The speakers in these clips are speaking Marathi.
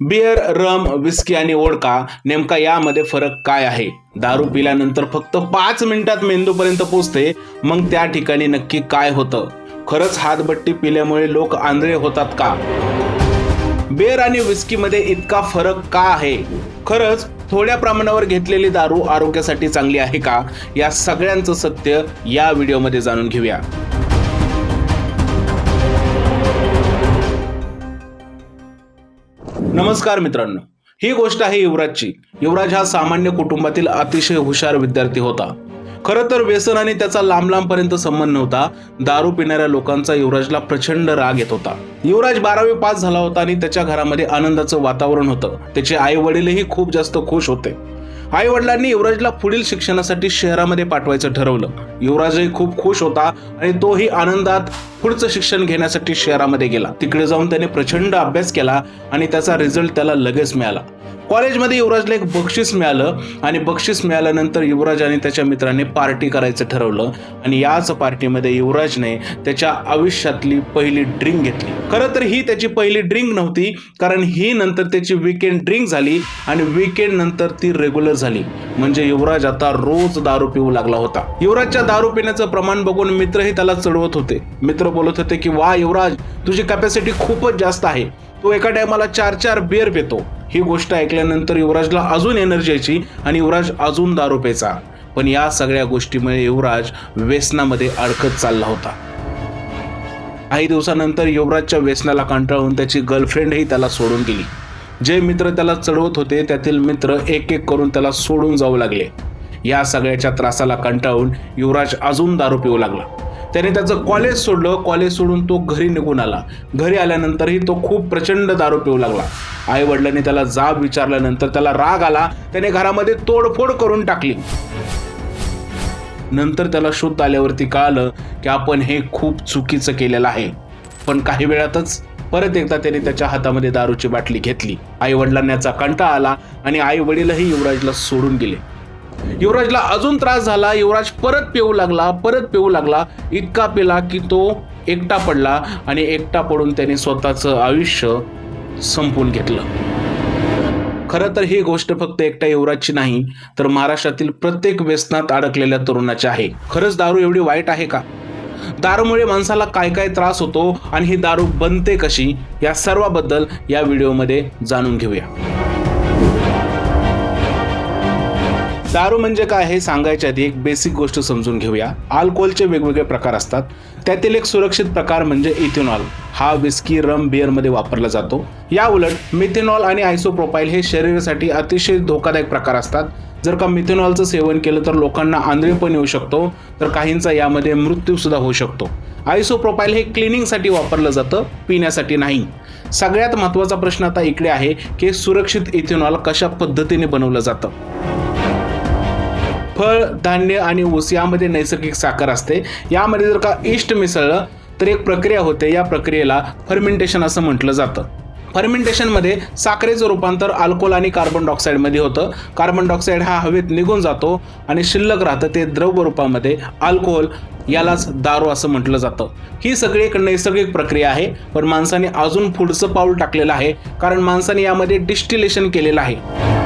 बियर रम विस्की आणि ओडका नेमका यामध्ये फरक काय आहे? दारू पिल्यानंतर फक्त पाच मिनिटात मेंदूपर्यंत पोचते मग त्या ठिकाणी नक्की काय होतं? खरंच हातबट्टी पिल्यामुळे लोक आंधळे होतात का? बेर आणि विस्कीमध्ये इतका फरक का आहे? खरंच थोड्या प्रमाणावर घेतलेली दारू आरोग्यासाठी चांगली आहे का? या सगळ्यांचं सत्य या व्हिडिओमध्ये जाणून घेऊया. नमस्कार मित्रांनो. ही गोष्ट आहे युवराजची. युवराज हा सामान्य कुटुंबातील अतिशय हुशार विद्यार्थी होता. खरं तर व्यसन आणि त्याचा लांब लांबपर्यंत संबंध नव्हता. दारू पिणाऱ्या लोकांचा युवराजला प्रचंड राग येत होता. युवराज बारावी पास झाला होता आणि त्याच्या घरामध्ये आनंदाचं वातावरण होतं. त्याचे आई वडीलही खूप जास्त खुश होते. आई वडिलांनी युवराजला पुढील शिक्षणासाठी शहरामध्ये पाठवायचं ठरवलं. युवराजही खूप खुश होता आणि तोही आनंदात पुढचं शिक्षण घेण्यासाठी शहरामध्ये गेला. तिकडे जाऊन त्याने प्रचंड अभ्यास केला आणि त्याचा रिझल्ट त्याला लगेच मिळाला. कॉलेजमध्ये युवराजला एक बक्षीस मिळालं आणि बक्षीस मिळाल्यानंतर युवराज आणि त्याच्या मित्रांनी पार्टी करायचं ठरवलं आणि याच पार्टीमध्ये युवराजने त्याच्या आयुष्यातली पहिली ड्रिंक घेतली. खरं तर ही त्याची पहिली ड्रिंक नव्हती कारण ही नंतर त्याची विकेंड ड्रिंक झाली आणि विकेंड नंतर ती रेग्युलर झाली. म्हणजे युवराज आता रोज दारू पिऊ लागला होता. युवराजच्या दारू पिण्याचं प्रमाण बघून मित्रही त्याला चढवत होते. मित्र बोलत होते की वा युवराज तुझी कॅपॅसिटी खूपच जास्त आहे. तो एका टायमाला चार चार बिअर पितो. ही गोष्ट ऐकल्यानंतर युवराजला अजून एनर्जी यायची आणि युवराज अजून दारू प्यायचा. पण या सगळ्या गोष्टीमुळे युवराज व्यसनामध्ये अडकत चालला होता. काही दिवसानंतर युवराजच्या व्यसनाला कंटाळून त्याची गर्लफ्रेंडही त्याला सोडून गेली. जे मित्र त्याला चढवत होते त्यातील मित्र एक एक करून त्याला सोडून जाऊ लागले. या सगळ्याच्या त्रासाला कंटाळून युवराज अजून दारू पिऊ लागला. त्याने त्याचं कॉलेज सोडलं. कॉलेज सोडून तो घरी निघून आला. घरी आल्यानंतरही तो खूप प्रचंड दारू पिऊ लागला. आई वडिलांनी त्याला जाब विचारल्यानंतर त्याला राग आला. त्याने घरामध्ये तोडफोड करून टाकली. नंतर त्याला शुद्ध आल्यावरती कळालं की आपण हे खूप चुकीचं केलेलं आहे. पण काही वेळातच परत एकदा त्याने त्याच्या हातामध्ये दारूची बाटली घेतली. आई वडिलांना याचा आला आणि आई वडीलही युवराजला सोडून गेले. युवराजला अजून त्रास झाला. युवराज परत पिऊ लागला परत पिऊ लागला. इतका पिला की तो एकटा पडला आणि एकटा पडून त्याने स्वतःचं आयुष्य संपवून घेतलं. खरं तर ही गोष्ट फक्त एकट्या युवराजची नाही तर महाराष्ट्रातील प्रत्येक व्यसनात अडकलेल्या तरुणाची आहे. खरंच दारू एवढी वाईट आहे का? दारूमुळे माणसाला काय काय त्रास होतो आणि ही दारू बनते कशी या सर्वाबद्दल या व्हिडिओमध्ये जाणून घेऊया. दारू म्हणजे काय हे सांगायच्या आधी एक बेसिक गोष्ट समजून घेऊया. अल्कोहोलचे वेगवेगळे प्रकार असतात. त्यातील एक सुरक्षित प्रकार म्हणजे इथेनॉल. हा विस्की रम बिअरमध्ये वापरला जातो. या उलट मिथेनॉल आणि आयसोप्रोपाईल हे शरीरासाठी अतिशय धोकादायक प्रकार असतात. जर का मिथेनॉलचं सेवन केलं तर लोकांना आंधळेपण येऊ शकतो तर काहींचा यामध्ये मृत्यू सुद्धा होऊ शकतो. आयसोप्रोपाईल हे क्लिनिंगसाठी वापरलं जातं पिण्यासाठी नाही. सगळ्यात महत्त्वाचा प्रश्न आता इकडे आहे की सुरक्षित इथेनॉल कशा पद्धतीने बनवलं जातं? फळ धान्य आणि ऊस यामध्ये नैसर्गिक साखर असते. यामध्ये जर का इष्ट मिसळलं तर एक प्रक्रिया होते. या प्रक्रियेला फर्मेंटेशन असं म्हटलं जातं. फर्मेंटेशनमध्ये साखरेचं रूपांतर अल्कोहोल आणि कार्बन डायऑक्साईडमध्ये होतं. कार्बन डायऑक्साईड हा हवेत निघून जातो आणि शिल्लक राहतं ते द्रव रूपामध्ये. अल्कोहोल यालाच दारू असं म्हटलं जातं. ही सगळी एक नैसर्गिक प्रक्रिया आहे पण माणसाने अजून पुढचं पाऊल टाकलेलं आहे कारण माणसाने यामध्ये डिस्टिलेशन केलेलं आहे.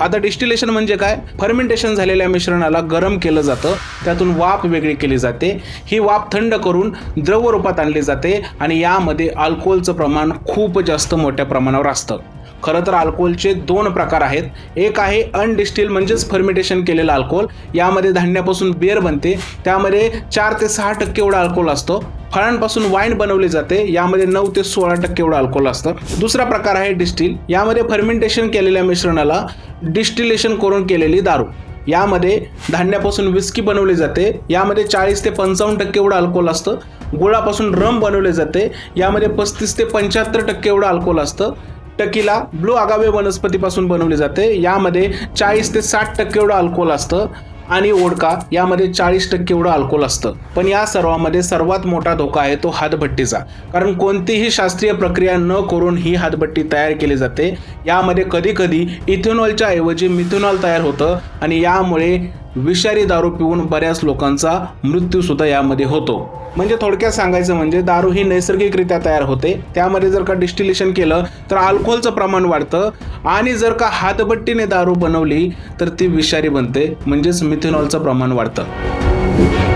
आता डिस्टिलेशन म्हणजे काय? फर्मेंटेशन झालेल्या मिश्रणाला गरम केलं जातं. त्यातून वाफ वेगळी केली जाते. ही वाफ थंड करून द्रव रूपात आणली जाते आणि यामध्ये अल्कोहोलचं प्रमाण खूप जास्त मोठ्या प्रमाणावर असतं. खरं तर अल्कोहोलचे दोन प्रकार आहेत. एक आहे अनडिस्टिल म्हणजेच फर्मेंटेशन केलेलं अल्कोहोल. यामध्ये धान्यापासून बेर बनते. त्यामध्ये चार ते सहा टक्के एवढा अल्कोहोल असतो. फळांपासून वाईन बनवले जाते. यामध्ये नऊ ते सोळा टक्के एवढं अल्कोहोल असतं. दुसरा प्रकार आहे डिस्टिल यामध्ये फर्मेंटेशन केलेल्या मिश्रणाला डिस्टिलेशन करून केलेली दारू. यामध्ये धान्यापासून विस्की बनवली जाते. यामध्ये चाळीस ते पंचावन्न टक्के एवढं अल्कोहोल असतं. गुळापासून रम बनवले जाते. यामध्ये पस्तीस ते पंच्याहत्तर टक्के एवढं अल्कोहोल असतं. टकीला ब्लू आगावे वनस्पतीपासून बनवली जाते. यामध्ये चाळीस ते साठ टक्के एवढं अल्कोहोल असतं. आणि ओडका यामध्ये चाळीस टक्के एवढं अल्कोहोल असतं. पण या सर्वामध्ये सर्वात मोठा धोका आहे तो हातभट्टीचा. कारण कोणतीही शास्त्रीय प्रक्रिया न करून ही हातभट्टी तयार केली जाते. यामध्ये कधी कधी इथेनॉलच्या ऐवजी मिथेनॉल तयार होतं आणि यामुळे विषारी दारू पिऊन बऱ्याच लोकांचा मृत्यू सुद्धा यामध्ये होतो. म्हणजे थोडक्यात सांगायचं म्हणजे दारू ही नैसर्गिकरित्या तयार होते. त्यामध्ये जर का डिस्टिलेशन केलं तर अल्कोहोलचं प्रमाण वाढतं आणि जर का हातबट्टीने दारू बनवली तर ती विषारी बनते. म्हणजेच मिथेनॉलचं प्रमाण वाढतं.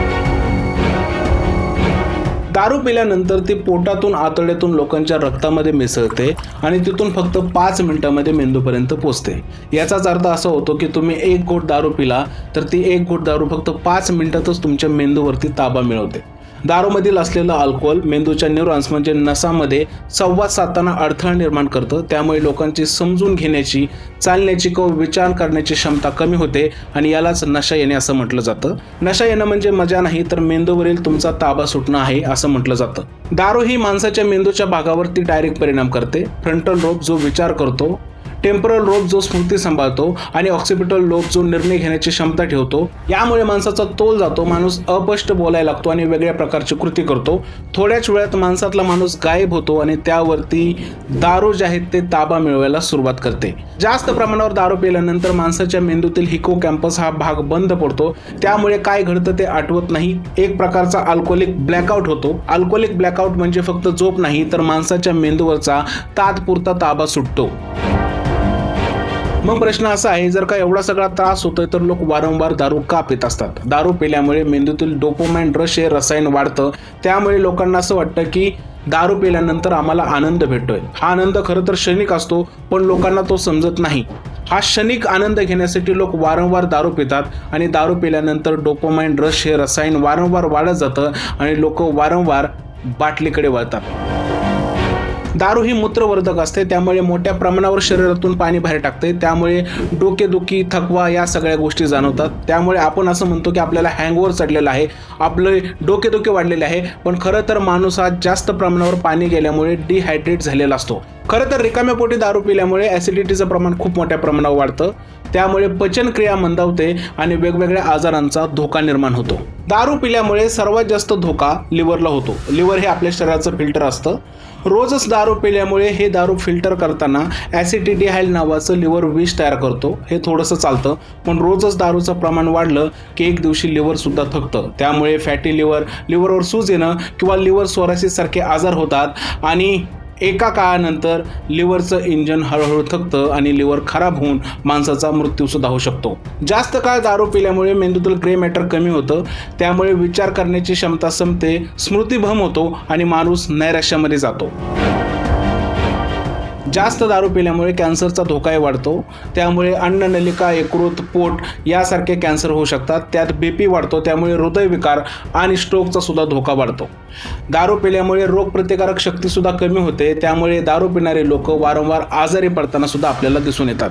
दारू पिल्यानंतर ती पोटातून आतड्यातून लोकांच्या रक्तामध्ये मिसळते आणि तिथून फक्त पाच मिनिटामध्ये मेंदूपर्यंत पोचते. याचाच अर्थ असा होतो की तुम्ही एक घोट दारू पिला तर ती एक घोट दारू फक्त पाच मिनिटातच तुमच्या मेंदूवरती ताबा मिळवते. दारूमधील असलेलं अल्कोहोल मेंदूच्या न्यूरॉन्स म्हणजे नसामध्ये संवाद साधताना अडथळा निर्माण करतं. त्यामुळे लोकांची समजून घेण्याची चालण्याची किंवा विचार करण्याची क्षमता कमी होते आणि यालाच नशा येणे असं म्हटलं जातं. नशा येणं म्हणजे मजा नाही तर मेंदूवरील तुमचा ताबा सुटणं आहे असं म्हटलं जातं. दारू ही माणसाच्या मेंदूच्या भागावरती डायरेक्ट परिणाम करते. फ्रंटल रोप जो विचार करतो टेम्परल लोब जो स्मृती सांभाळतो आणि ऑक्सिपिटल लोब जो निर्णय घेण्याची क्षमता ठेवतो यामुळे माणसाचा तोल जातो माणूस अपष्ट बोलायला लागतो आणि वेगळ्या प्रकारची कृती करतो. थोड्याच वेळात माणसातला माणूस गायब होतो आणि त्यावरती दारू जे आहेत ते ताबा मिळवायला सुरुवात करते. जास्त प्रमाणावर दारू पिल्यानंतर माणसाच्या मेंदूतील हिको कॅम्पस हा भाग बंद पडतो. त्यामुळे काय घडतं ते आठवत नाही. एक प्रकारचा अल्कोहोलिक ब्लॅकआउट होतो. अल्कोहोलिक ब्लॅकआउट म्हणजे फक्त झोप नाही तर माणसाच्या मेंदूवरचा तात्पुरता ताबा सुटतो. मग प्रश्न असा आहे जर का एवढा सगळा त्रास होतोय तर लोक वारंवार दारू का पित असतात? दारू पिल्यामुळे मेंदूतील डोपोमॅन रश हे रसायन वाढतं. त्यामुळे लोकांना असं वाटतं की दारू पिल्यानंतर आम्हाला आनंद भेटतोय. हा आनंद खरं तर क्षणिक असतो पण लोकांना तो समजत नाही. हा क्षणिक आनंद घेण्यासाठी लोक वारंवार दारू पितात आणि दारू पिल्यानंतर डोपोमाइन रश हे रसायन वारंवार वाढत जातं आणि लोक वारंवार बाटलीकडे वळतात. दारू ही मूत्रवर्धक असते. त्यामुळे मोठ्या प्रमाणावर शरीरातून पाणी बाहेर टाकते. त्यामुळे डोकेदुखी थकवा या सगळ्या गोष्टी जाणवतात. त्यामुळे आपण असं म्हणतो की आपल्याला हँगओव्हर चढलेला आहे. आपले डोकेदुखी वाढलेले आहे. पण खरं तर माणूस हा जास्त प्रमाणावर पाणी गेल्यामुळे डिहायड्रेट झालेला असतो. खरं तर रिकाम्या पोटी दारू पिल्यामुळे ॲसिडिटीचं प्रमाण खूप मोठ्या प्रमाणावर वाढतं. त्यामुळे पचनक्रिया मंदावते आणि वेगवेगळ्या आजारांचा धोका निर्माण होतो. दारू पिल्यामुळे सर्वात जास्त धोका लिव्हरला होतो. लिव्हर हे आपल्या शरीराचं फिल्टर असतं. रोजच दारू पिल्यामुळे हे दारू फिल्टर करताना ॲसिडिटी हायल नावाचं लिव्हर विष तयार करतो. हे थोडंसं चालतं पण रोजच दारूचं प्रमाण वाढलं की एक दिवशी लिव्हरसुद्धा थकतं. त्यामुळे फॅटी लिव्हर लिव्हरवर सूज येणं किंवा लिव्हर सोरासिससारखे आजार होतात आणि एका काळानंतर लिव्हरचं इंजन हळूहळू थकतं आणि लिव्हर खराब होऊन माणसाचा मृत्यूसुद्धा होऊ शकतो. जास्त काळ दारू पिल्यामुळे मेंदूतील ग्रे मॅटर कमी होतं. त्यामुळे विचार करण्याची क्षमता संपते स्मृतीभम होतो आणि माणूस नैराश्यामध्ये जातो. जास्त दारू पिल्यामुळे कॅन्सरचा धोकाही वाढतो. त्यामुळे अन्ननलिका यकृत पोट यासारखे कॅन्सर होऊ शकतात. त्यात बीपी वाढतो त्यामुळे हृदयविकार आणि स्ट्रोकचा सुद्धा धोका वाढतो. दारू पिल्यामुळे रोगप्रतिकारक शक्तीसुद्धा कमी होते. त्यामुळे दारू पिणारे लोक वारंवार आजारी पडताना सुद्धा आपल्याला दिसून येतात.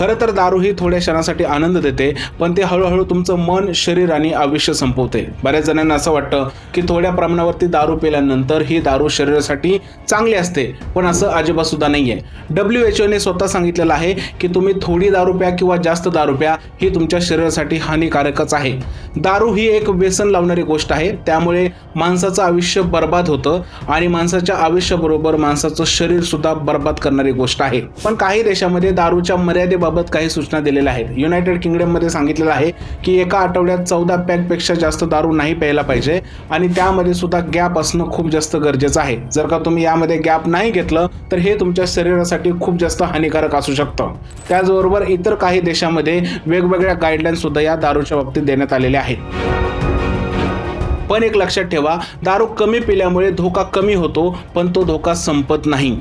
खरं तर दारू ही थोड्या क्षणासाठी आनंद देते पण ते हळूहळू तुमचं मन शरीर आणि आयुष्य संपवते. बऱ्याच जणांना असं वाटतं की थोड्या प्रमाणावरती दारू पिल्यानंतर ही दारू शरीरासाठी चांगली असते पण असं अजिबात सुद्धा नाही आहे डब्ल्यू एच ओने स्वतः सांगितलेलं आहे की तुम्ही थोडी दारू प्या किंवा जास्त दारू प्या ही तुमच्या शरीरासाठी हानिकारकच आहे. दारू ही एक व्यसन लावणारी गोष्ट आहे त्यामुळे माणसाचं आयुष्य बर्बाद होतं आणि माणसाच्या आयुष्याबरोबर माणसाचं शरीर सुद्धा बर्बाद करणारी गोष्ट आहे. पण काही देशामध्ये दारूच्या मर्यादेबाबत काही सूचना दिलेल्या आहेत. युनायटेड किंगडममध्ये सांगितलेलं आहे की एका आठवड्यात चौदा पॅकपेक्षा जास्त दारू नाही प्यायला पाहिजे आणि त्यामध्ये सुद्धा गॅप असणं खूप जास्त गरजेचं आहे. जर का तुम्ही यामध्ये गॅप नाही घेतलं तर हे तुमच्या शरीरासाठी खूप जास्त हानिकारक असू शकतं. त्याचबरोबर इतर काही देशामध्ये वेगवेगळ्या गाईडलाईन्स सुद्धा या दारूच्या बाबतीत देण्यात आलेल्या आहेत. पण एक लक्षात ठेवा दारू कमी पिल्यामुळे धोका कमी होतो पण तो धोका संपत नाही.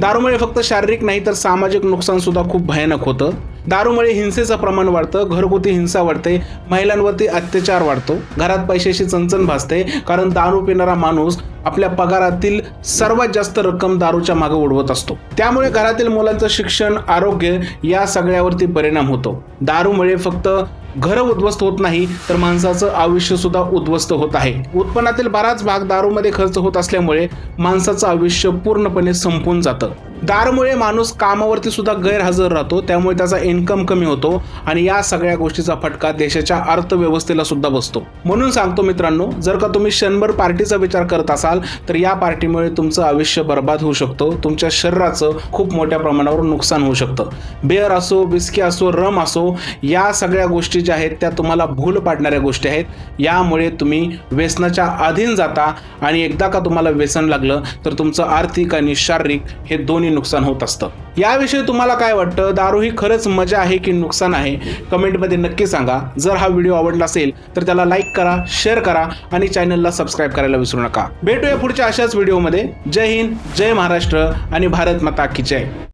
दारूमुळे फक्त शारीरिक नाही तर सामाजिक नुकसान सुद्धा खूप भयानक होतं. दारूमुळे हिंसेचं प्रमाण वाढतं घरगुती हिंसा वाढते महिलांवरती अत्याचार वाढतो. घरात पैशाची चणचण भासते कारण दारू पिणारा माणूस आपल्या पगारातील सर्वात जास्त रक्कम दारूच्या मागे उडवत असतो. त्यामुळे घरातील मुलांचं शिक्षण आरोग्य या सगळ्यावरती परिणाम होतो. दारूमुळे फक्त घर उद्ध्वस्त होत नाही तर माणसाचं आयुष्य सुद्धा उद्ध्वस्त होत आहे. उत्पन्नातील बराच भाग दारूमध्ये खर्च होत असल्यामुळे माणसाचं आयुष्य पूर्णपणे संपून जातं. だったの。दारमुळे माणूस कामावरती सुद्धा गैरहजर राहतो त्यामुळे त्याचा इन्कम कमी होतो आणि या सगळ्या गोष्टीचा फटका देशाच्या अर्थव्यवस्थेला सुद्धा बसतो. म्हणून सांगतो मित्रांनो जर का तुम्ही क्षणभर पार्टीचा विचार करत असाल तर या पार्टीमुळे तुमचं आयुष्य बर्बाद होऊ शकतो तुमच्या शरीराचं खूप मोठ्या प्रमाणावर नुकसान होऊ शकतं. बेअर असो बिस्की असो रम असो या सगळ्या गोष्टी ज्या आहेत त्या तुम्हाला भूल पाडणाऱ्या गोष्टी आहेत. यामुळे तुम्ही व्यसनाच्या अधीन जाता आणि एकदा का तुम्हाला व्यसन लागलं तर तुमचं आर्थिक आणि शारीरिक हे दोन्ही दोन्ही नुकसान होत असतं. याविषयी तुम्हाला काय वाटतं? दारू ही खरंच मजा आहे की नुकसान आहे? कमेंटमध्ये नक्की सांगा. जर हा व्हिडिओ आवडला असेल तर त्याला लाईक करा शेअर करा आणि चॅनलला सबस्क्राईब करायला विसरू नका. भेटूया पुढच्या अशाच व्हिडिओमध्ये जय हिंद जय महाराष्ट्र आणि भारत माता की जय.